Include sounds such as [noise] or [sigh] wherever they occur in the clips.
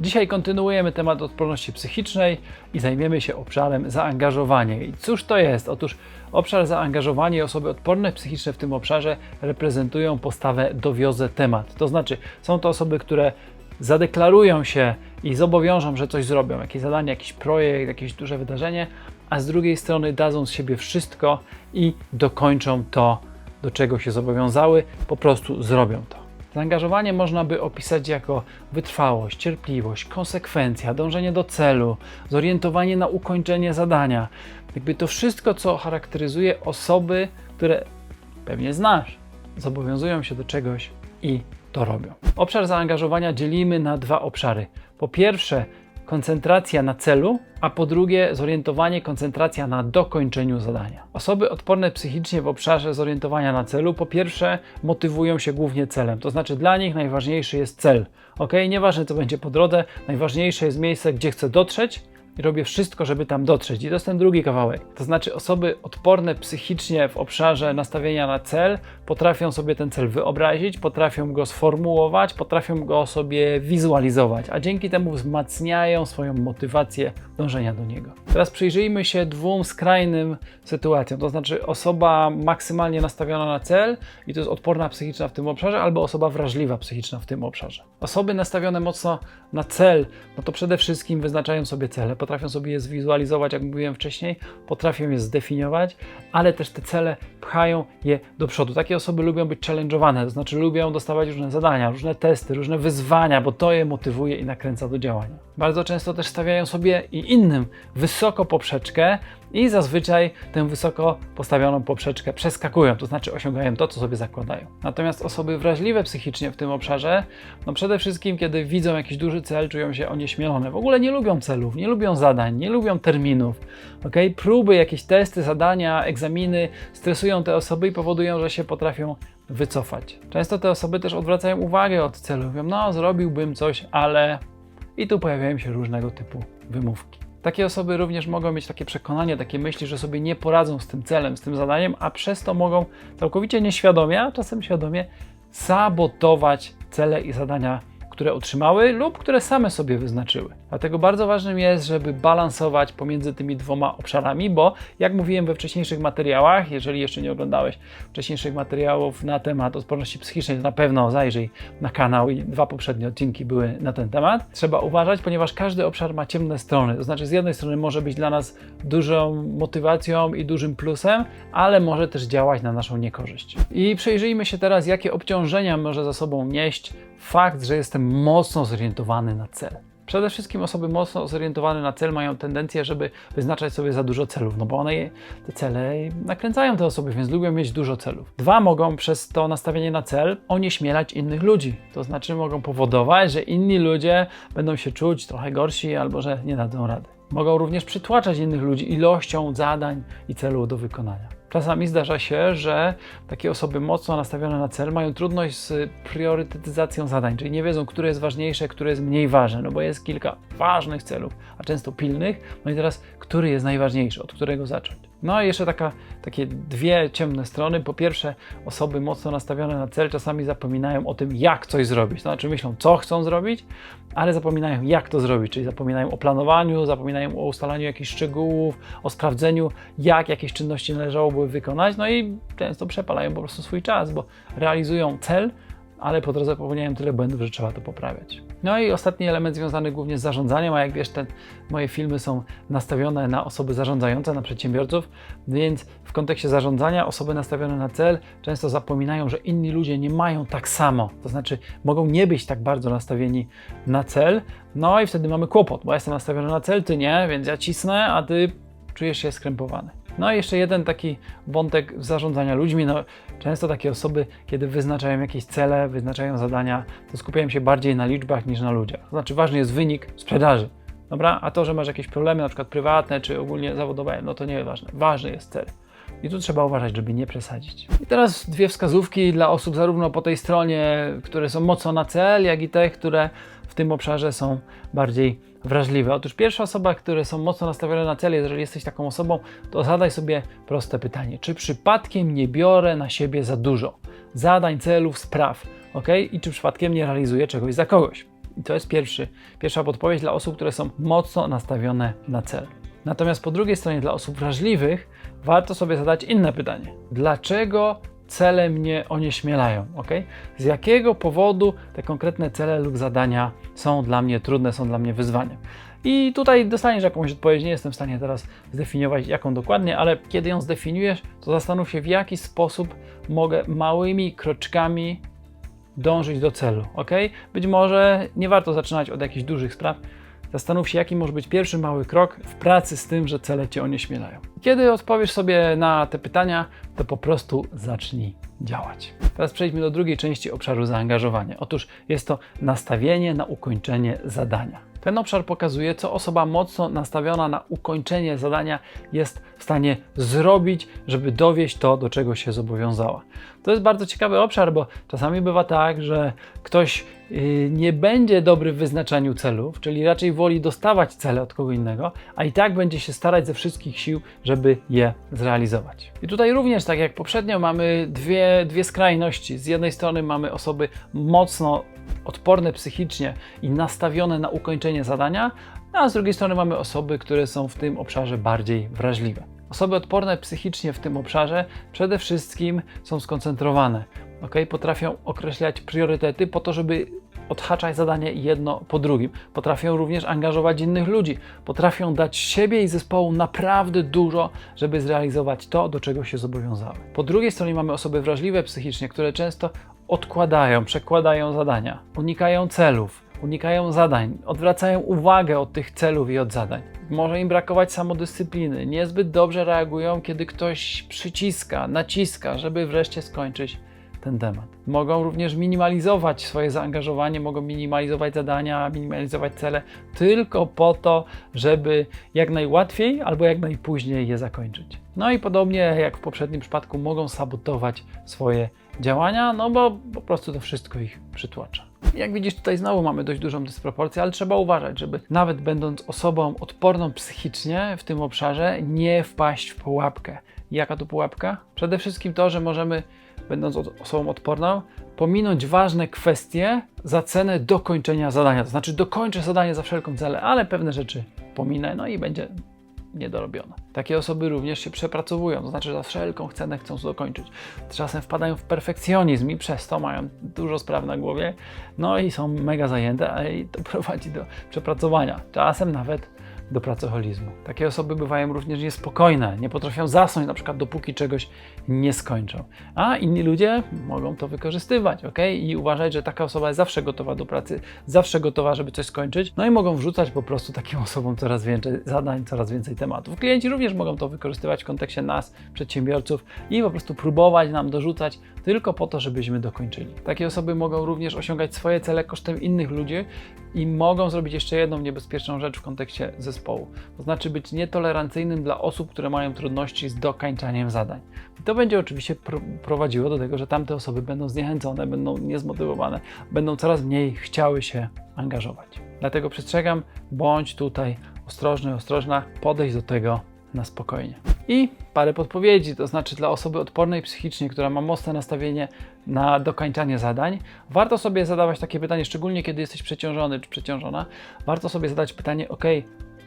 Dzisiaj kontynuujemy temat odporności psychicznej i zajmiemy się obszarem zaangażowania. I cóż to jest? Otóż obszar zaangażowania i osoby odporne psychiczne w tym obszarze reprezentują postawę dowiozę temat. To znaczy, są to osoby, które zadeklarują się i zobowiążą, że coś zrobią, jakieś zadanie, jakiś projekt, jakieś duże wydarzenie, a z drugiej strony dadzą z siebie wszystko i dokończą to, do czego się zobowiązały, po prostu zrobią to. Zaangażowanie można by opisać jako wytrwałość, cierpliwość, konsekwencja, dążenie do celu, zorientowanie na ukończenie zadania. Jakby to wszystko, co charakteryzuje osoby, które pewnie znasz, zobowiązują się do czegoś i to robią. Obszar zaangażowania dzielimy na dwa obszary. Po pierwsze, koncentracja na celu, a po drugie zorientowanie, koncentracja na dokończeniu zadania. Osoby odporne psychicznie w obszarze zorientowania na celu, po pierwsze motywują się głównie celem, to znaczy dla nich najważniejszy jest cel. Ok, nieważne co będzie po drodze, najważniejsze jest miejsce, gdzie chcę dotrzeć i robię wszystko, żeby tam dotrzeć. I to jest ten drugi kawałek. To znaczy osoby odporne psychicznie w obszarze nastawienia na cel potrafią sobie ten cel wyobrazić, potrafią go sformułować, potrafią go sobie wizualizować, a dzięki temu wzmacniają swoją motywację dążenia do niego. Teraz przyjrzyjmy się dwóm skrajnym sytuacjom, to znaczy osoba maksymalnie nastawiona na cel i to jest odporna psychiczna w tym obszarze, albo osoba wrażliwa psychiczna w tym obszarze. Osoby nastawione mocno na cel, no to przede wszystkim wyznaczają sobie cele, potrafią sobie je zwizualizować, jak mówiłem wcześniej, potrafią je zdefiniować, ale też te cele pchają je do przodu. Takie osoby lubią być challenge'owane, to znaczy lubią dostawać różne zadania, różne testy, różne wyzwania, bo to je motywuje i nakręca do działania. Bardzo często też stawiają sobie i innym wysoko poprzeczkę i zazwyczaj tę wysoko postawioną poprzeczkę przeskakują, to znaczy osiągają to, co sobie zakładają. Natomiast osoby wrażliwe psychicznie w tym obszarze, no przede wszystkim, kiedy widzą jakiś duży cel, czują się onieśmielone. W ogóle nie lubią celów, nie lubią zadań, nie lubią terminów. Okay? Próby, jakieś testy, zadania, egzaminy stresują te osoby i powodują, że się potrafią wycofać. Często te osoby też odwracają uwagę od celu. Mówią, no zrobiłbym coś, ale... I tu pojawiają się różnego typu wymówki. Takie osoby również mogą mieć takie przekonanie, takie myśli, że sobie nie poradzą z tym celem, z tym zadaniem, a przez to mogą całkowicie nieświadomie, a czasem świadomie sabotować cele i zadania, które otrzymały lub które same sobie wyznaczyły. Dlatego bardzo ważnym jest, żeby balansować pomiędzy tymi dwoma obszarami, bo jak mówiłem we wcześniejszych materiałach, jeżeli jeszcze nie oglądałeś wcześniejszych materiałów na temat odporności psychicznej, to na pewno zajrzyj na kanał i dwa poprzednie odcinki były na ten temat. Trzeba uważać, ponieważ każdy obszar ma ciemne strony. To znaczy, z jednej strony może być dla nas dużą motywacją i dużym plusem, ale może też działać na naszą niekorzyść. I przejrzyjmy się teraz, jakie obciążenia może za sobą nieść fakt, że jestem mocno zorientowany na cel. Przede wszystkim osoby mocno zorientowane na cel mają tendencję, żeby wyznaczać sobie za dużo celów, no bo one je, te cele nakręcają te osoby, więc lubią mieć dużo celów. Dwa, mogą przez to nastawienie na cel onieśmielać innych ludzi. To znaczy mogą powodować, że inni ludzie będą się czuć trochę gorsi albo że nie dadzą rady. Mogą również przytłaczać innych ludzi ilością zadań i celów do wykonania. Czasami zdarza się, że takie osoby mocno nastawione na cel mają trudność z priorytetyzacją zadań, czyli nie wiedzą, które jest ważniejsze, które jest mniej ważne, no bo jest kilka ważnych celów, a często pilnych. No i teraz, który jest najważniejszy, od którego zacząć? No i jeszcze taka, takie dwie ciemne strony. Po pierwsze, osoby mocno nastawione na cel czasami zapominają o tym, jak coś zrobić. To znaczy myślą, co chcą zrobić, ale zapominają, jak to zrobić. Czyli zapominają o planowaniu, zapominają o ustalaniu jakichś szczegółów, o sprawdzeniu, jak jakieś czynności należałoby wykonać. No i często przepalają po prostu swój czas, bo realizują cel, ale po drodze popełniają tyle błędów, że trzeba to poprawiać. No i ostatni element związany głównie z zarządzaniem, a jak wiesz, te moje filmy są nastawione na osoby zarządzające, na przedsiębiorców, więc w kontekście zarządzania osoby nastawione na cel często zapominają, że inni ludzie nie mają tak samo, to znaczy mogą nie być tak bardzo nastawieni na cel, no i wtedy mamy kłopot, bo ja jestem nastawiony na cel, ty nie, więc ja cisnę, a ty czujesz się skrępowany. No i jeszcze jeden taki wątek zarządzania ludźmi. No, często takie osoby, kiedy wyznaczają jakieś cele, wyznaczają zadania, to skupiają się bardziej na liczbach niż na ludziach. To znaczy ważny jest wynik sprzedaży. Dobra, a to, że masz jakieś problemy, na przykład prywatne czy ogólnie zawodowe, no to nie jest ważne. Ważny jest cel. I tu trzeba uważać, żeby nie przesadzić. I teraz dwie wskazówki dla osób zarówno po tej stronie, które są mocno na cel, jak i te, które w tym obszarze są bardziej wrażliwe. Otóż pierwsza osoba, które są mocno nastawione na cel, jeżeli jesteś taką osobą, to zadaj sobie proste pytanie: czy przypadkiem nie biorę na siebie za dużo zadań, celów, spraw, ok? I czy przypadkiem nie realizuję czegoś za kogoś? I to jest pierwszy, pierwsza podpowiedź dla osób, które są mocno nastawione na cel. Natomiast po drugiej stronie, dla osób wrażliwych, warto sobie zadać inne pytanie: dlaczego cele mnie onieśmielają? ok? Z jakiego powodu te konkretne cele lub zadania są dla mnie trudne, są dla mnie wyzwaniem? I tutaj dostaniesz jakąś odpowiedź. Nie jestem w stanie teraz zdefiniować, jaką dokładnie, ale kiedy ją zdefiniujesz, to zastanów się, w jaki sposób mogę małymi kroczkami dążyć do celu. ok? Być może nie warto zaczynać od jakichś dużych spraw. Zastanów się, jaki może być pierwszy mały krok w pracy z tym, że cele cię onieśmielają. Kiedy odpowiesz sobie na te pytania, to po prostu zacznij działać. Teraz przejdźmy do drugiej części obszaru zaangażowania. Otóż jest to nastawienie na ukończenie zadania. Ten obszar pokazuje, co osoba mocno nastawiona na ukończenie zadania jest w stanie zrobić, żeby dowieść to, do czego się zobowiązała. To jest bardzo ciekawy obszar, bo czasami bywa tak, że ktoś yy, nie będzie dobry w wyznaczaniu celów, czyli raczej woli dostawać cele od kogo innego, a i tak będzie się starać ze wszystkich sił, żeby je zrealizować. I tutaj również, tak jak poprzednio, mamy dwie, dwie skrajności. Z jednej strony mamy osoby mocno odporne psychicznie i nastawione na ukończenie zadania, a z drugiej strony mamy osoby, które są w tym obszarze bardziej wrażliwe. Osoby odporne psychicznie w tym obszarze przede wszystkim są skoncentrowane. Okay? Potrafią określać priorytety po to, żeby odhaczać zadanie jedno po drugim. Potrafią również angażować innych ludzi. Potrafią dać siebie i zespołu naprawdę dużo, żeby zrealizować to, do czego się zobowiązały. Po drugiej stronie mamy osoby wrażliwe psychicznie, które często odkładają, przekładają zadania, unikają celów, unikają zadań, odwracają uwagę od tych celów i od zadań. Może im brakować samodyscypliny, niezbyt dobrze reagują, kiedy ktoś przyciska, naciska, żeby wreszcie skończyć ten temat. Mogą również minimalizować swoje zaangażowanie, mogą minimalizować zadania, minimalizować cele, tylko po to, żeby jak najłatwiej albo jak najpóźniej je zakończyć. No i podobnie jak w poprzednim przypadku, mogą sabotować swoje działania, no bo po prostu to wszystko ich przytłacza. Jak widzisz, tutaj znowu mamy dość dużą dysproporcję, ale trzeba uważać, żeby nawet będąc osobą odporną psychicznie w tym obszarze, nie wpaść w pułapkę. Jaka to pułapka? Przede wszystkim to, że możemy, będąc osobą odporną, pominąć ważne kwestie za cenę dokończenia zadania. To znaczy, dokończę zadanie za wszelką cenę, ale pewne rzeczy pominę, no i będzie niedorobione. Takie osoby również się przepracowują, to znaczy za wszelką cenę chcą dokończyć. Czasem wpadają w perfekcjonizm i przez to mają dużo spraw na głowie, no i są mega zajęte, i to [laughs] prowadzi do przepracowania. Czasem nawet do pracoholizmu. Takie osoby bywają również niespokojne, nie potrafią zasnąć na przykład dopóki czegoś nie skończą. A inni ludzie mogą to wykorzystywać, ok? I uważać, że taka osoba jest zawsze gotowa do pracy, zawsze gotowa, żeby coś skończyć. No i mogą wrzucać po prostu takim [laughs] osobom coraz więcej zadań, coraz więcej tematów. Klienci również mogą to wykorzystywać w kontekście nas, przedsiębiorców i po prostu próbować nam dorzucać tylko po to, żebyśmy dokończyli. Takie osoby mogą również osiągać swoje cele kosztem innych ludzi i mogą zrobić jeszcze jedną niebezpieczną rzecz w kontekście zespołu. To znaczy być nietolerancyjnym dla osób, które mają trudności z dokańczaniem zadań. I to będzie oczywiście prowadziło do tego, że tamte osoby będą zniechęcone, będą niezmotywowane, będą coraz mniej chciały się angażować. Dlatego przestrzegam, bądź tutaj ostrożny, ostrożna, podejść do tego na spokojnie. I parę podpowiedzi, to znaczy dla osoby odpornej psychicznie, która ma mocne nastawienie na dokańczanie zadań, warto sobie zadawać takie pytanie, szczególnie kiedy jesteś przeciążony czy przeciążona, warto sobie zadać pytanie, ok,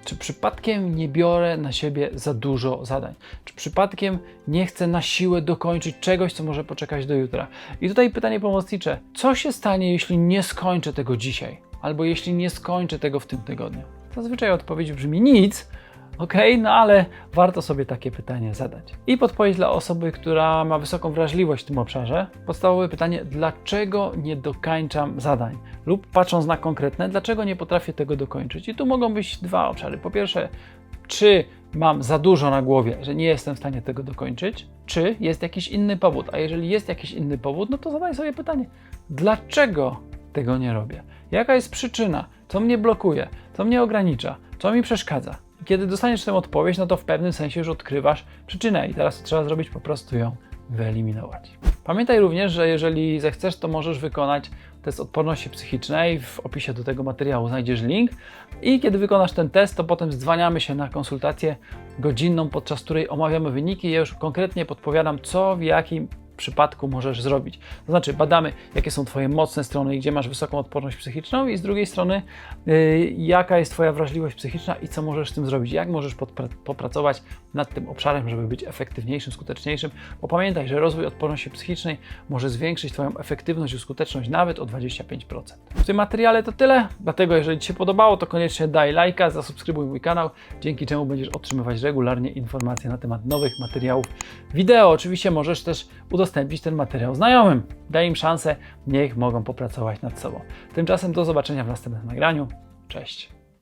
czy przypadkiem nie biorę na siebie za dużo zadań? Czy przypadkiem nie chcę na siłę dokończyć czegoś, co może poczekać do jutra? I tutaj pytanie pomocnicze: co się stanie, jeśli nie skończę tego dzisiaj? Albo jeśli nie skończę tego w tym tygodniu? Zazwyczaj odpowiedź brzmi nic, Ok, no ale warto sobie takie pytanie zadać. I podpowiedź dla osoby, która ma wysoką wrażliwość w tym obszarze. Podstawowe pytanie, dlaczego nie dokańczam zadań? Lub patrząc na konkretne, dlaczego nie potrafię tego dokończyć? I tu mogą być dwa obszary. Po pierwsze, czy mam za dużo na głowie, że nie jestem w stanie tego dokończyć, czy jest jakiś inny powód. A jeżeli jest jakiś inny powód, no to zadaj sobie pytanie, dlaczego tego nie robię? Jaka jest przyczyna? Co mnie blokuje? Co mnie ogranicza? Co mi przeszkadza? Kiedy dostaniesz tę odpowiedź, no to w pewnym sensie już odkrywasz przyczynę i teraz trzeba zrobić po prostu ją wyeliminować. Pamiętaj również, że jeżeli zechcesz, to możesz wykonać test odporności psychicznej. W opisie do tego materiału znajdziesz link. I kiedy wykonasz ten test, to potem zdzwaniamy się na konsultację godzinną, podczas której omawiamy wyniki. Ja już konkretnie podpowiadam, co w jakim przypadku możesz zrobić. To znaczy, badamy, jakie są Twoje mocne strony i gdzie masz wysoką odporność psychiczną, i z drugiej strony, yy, jaka jest Twoja wrażliwość psychiczna i co możesz z tym zrobić, jak możesz popracować nad tym obszarem, żeby być efektywniejszym, skuteczniejszym. Bo pamiętaj, że rozwój odporności psychicznej może zwiększyć Twoją efektywność i skuteczność nawet o 25%. W tym materiale to tyle, dlatego jeżeli Ci się podobało, to koniecznie daj lajka, zasubskrybuj mój kanał, dzięki czemu będziesz otrzymywać regularnie informacje na temat nowych materiałów wideo. Oczywiście możesz też udostępnić ten materiał znajomym. Daj im szansę, niech mogą popracować nad sobą. Tymczasem do zobaczenia w następnym nagraniu. Cześć.